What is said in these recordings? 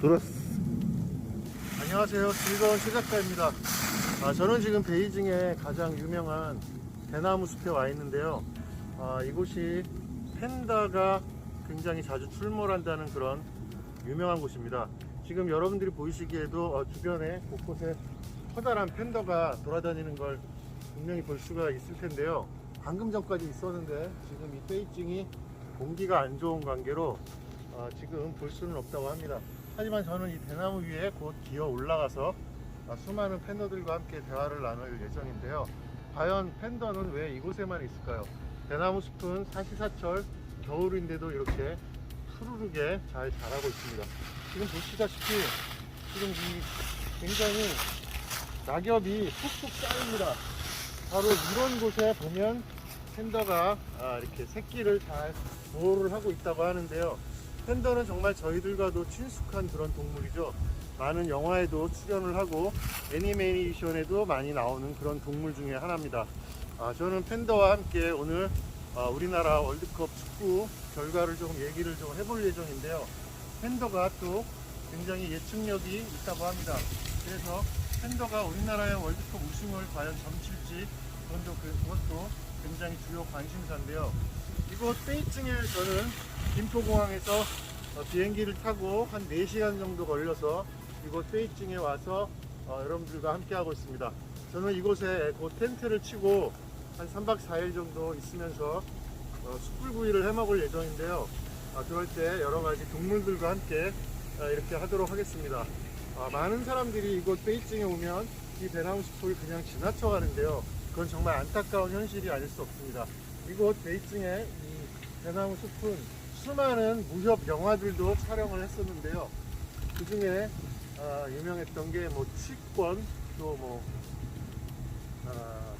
돌았어. 안녕하세요. 즐거운 시작가입니다. 아, 저는 지금 베이징의 가장 유명한 대나무 숲에 와 있는데요. 아, 이곳이 팬다가 굉장히 자주 출몰한다는 그런 유명한 곳입니다. 지금 여러분들이 보이시기에도 어, 주변에 곳곳에 커다란 팬더가 돌아다니는 걸 분명히 볼 수가 있을 텐데요. 방금 전까지 있었는데 지금 이 베이징이 공기가 안 좋은 관계로 어, 지금 볼 수는 없다고 합니다. 하지만 저는 이 대나무 위에 곧 기어 올라가서 어, 수많은 팬더들과 함께 대화를 나눌 예정인데요. 과연 팬더는 왜 이곳에만 있을까요? 대나무 숲은 사시사철 겨울인데도 이렇게 푸르르게 잘 자라고 있습니다. 지금 보시다시피 지금 이 굉장히 낙엽이 푹푹 쌓입니다. 바로 이런 곳에 보면 팬더가 아, 이렇게 새끼를 잘 보호를 하고 있다고 하는데요. 팬더는 정말 저희들과도 친숙한 그런 동물이죠. 많은 영화에도 출연을 하고 애니메이션에도 많이 나오는 그런 동물 중에 하나입니다. 아, 저는 팬더와 함께 오늘 아, 우리나라 월드컵 축구 결과를 좀 얘기를 좀 해볼 예정인데요. 팬더가 또 굉장히 예측력이 있다고 합니다. 그래서 팬더가 우리나라의 월드컵 우승을 과연 점칠지 그것도, 그것도 굉장히 주요 관심사인데요. 이곳 베이징에 저는 김포공항에서 어, 비행기를 타고 한 4시간 정도 걸려서 이곳 베이징에 와서 어, 여러분들과 함께 하고 있습니다. 저는 이곳에 곧 텐트를 치고 한 3박 4일 정도 있으면서 어, 숯불구이를 해 먹을 예정인데요. 아, 그럴 때 여러 가지 동물들과 함께 아, 이렇게 하도록 하겠습니다. 아, 많은 사람들이 이곳 베이징에 오면 이 숲을 그냥 지나쳐 가는데요. 그건 정말 안타까운 현실이 아닐 수 없습니다. 이곳 베이징의 이 대나무 숲은 수많은 무협 영화들도 촬영을 했었는데요. 그 중에 아, 유명했던 게뭐 취권 또뭐 아,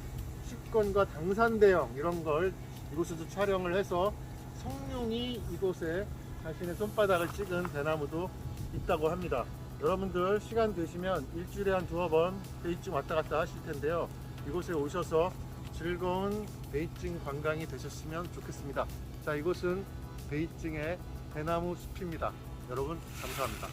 취권과 당산대형 이런 걸 이곳에서 촬영을 해서 성룡이 이곳에 자신의 손바닥을 찍은 대나무도 있다고 합니다. 여러분들 시간 되시면 일주일에 한 두어 번 베이징 왔다 갔다 하실 텐데요. 이곳에 오셔서 즐거운 베이징 관광이 되셨으면 좋겠습니다. 자, 이곳은 베이징의 대나무 숲입니다. 여러분 감사합니다.